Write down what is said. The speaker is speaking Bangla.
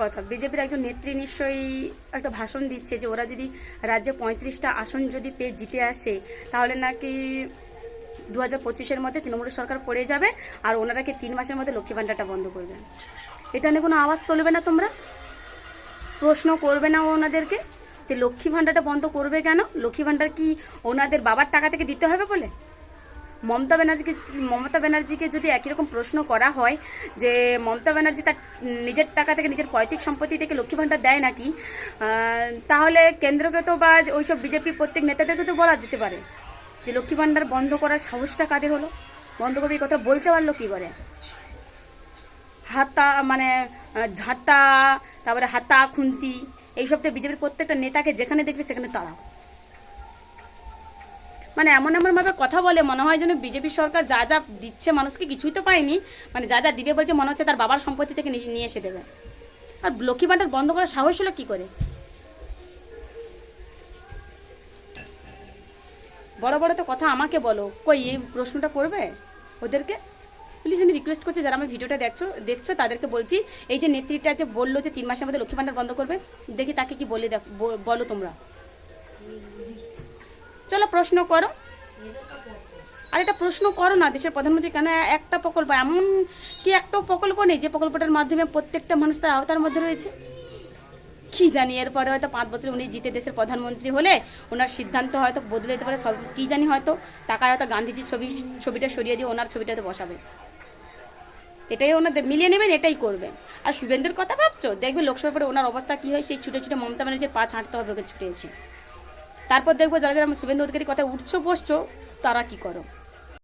কথা, বিজেপির একজন নেত্রী নিশ্চয়ই একটা ভাষণ দিচ্ছে যে ওরা যদি রাজ্যে পঁয়ত্রিশটা আসন যদি পেয়ে জিতে আসে, তাহলে নাকি দু হাজার পঁচিশের মধ্যে তৃণমূল সরকার পড়ে যাবে আর ওনারা কি তিন মাসের মধ্যে লক্ষ্মী ভাণ্ডারটা বন্ধ করবে? এটা নিয়ে কোনো আওয়াজ তুলবে না তোমরা? প্রশ্ন করবে না ওনাদেরকে যে লক্ষ্মী ভাণ্ডারটা বন্ধ করবে কেন? লক্ষ্মী ভাণ্ডার কি ওনাদের বাবার টাকা থেকে দিতে হবে বলে? মমতা ব্যানার্জিকে মমতা ব্যানার্জিকে যদি একই রকম প্রশ্ন করা হয় যে মমতা ব্যানার্জি তার নিজের টাকা থেকে নিজের পৈতৃক সম্পত্তি থেকে লক্ষ্মী ভাণ্ডার দেয় নাকি তাহলে কেন্দ্রকে তো বা ওইসব বিজেপি প্রত্যেক নেতাদেরকে তো বলা যেতে পারে যে লক্ষ্মী ভাণ্ডার বন্ধ করার সাহসটা কাদের হলো? বন্ধ করবে কথা বলতে পারল কী করে? হাতা মানে ঝাঁটা, তারপরে হাতা, খুন্তি, এইসব তো বিজেপির প্রত্যেকটা নেতাকে যেখানে দেখবে সেখানে তাড়াও মানে এমন এমন ভাবে কথা বলে, মনে হয় যেন বিজেপি সরকার যা যা দিচ্ছে মানুষকে কিছুই তো পায়নি। মানে যা যা দিবে বলছে, মনে হচ্ছে তার বাবার সম্পত্তি থেকে নিয়ে এসে দেবে। আর লক্ষ্মী ভাণ্ডার বন্ধ করার সাহস হলো কি করে? বড় বড় তো কথা আমাকে বলো। কই, এই প্রশ্নটা করবে ওদেরকে? প্লিজ আমি রিকোয়েস্ট করছি, যারা আমার ভিডিওটা দেখছ দেখছ, তাদেরকে বলছি, এই যে নেত্রীটা যে বলল যে তিন মাসের মধ্যে লক্ষ্মী ভাণ্ডার বন্ধ করবে, দেখি তাকে কি বলে বলো তোমরা। চলো প্রশ্ন করো। আর এটা প্রশ্ন করো না, দেশের প্রধানমন্ত্রী কেন একটা প্রকল্প, এমন কি একটা প্রকল্প নেই যে প্রকল্পটার মাধ্যমে প্রত্যেকটা মানুষ তার আওতার মধ্যে রয়েছে? কি জানি, এরপরে হয়তো পাঁচ বছর উনি জিতে দেশের প্রধানমন্ত্রী হলে ওনার সিদ্ধান্ত হয়তো বদলে যেতে পারে, সব কি জানি হয়তো, টাকা হয়তো গান্ধীজির ছবি, ছবিটা সরিয়ে দিয়ে ওনার ছবিটাতে বসাবে। এটাই ওনাদের মিলিয়ে নেবেন, এটাই করবেন। আর শুভেন্দুর কথা ভাবছ? দেখবে লোকসভা পরে ওনার অবস্থা কি হয়, সেই ছুটে ছুটে মমতা ব্যানার্জির পা ছাঁটতে হবে ওকে ছুটে এসে। তারপর দেখব যারা যারা শুভেন্দু অধিকারীর কথা উঠছো বসছো তারা কি করো?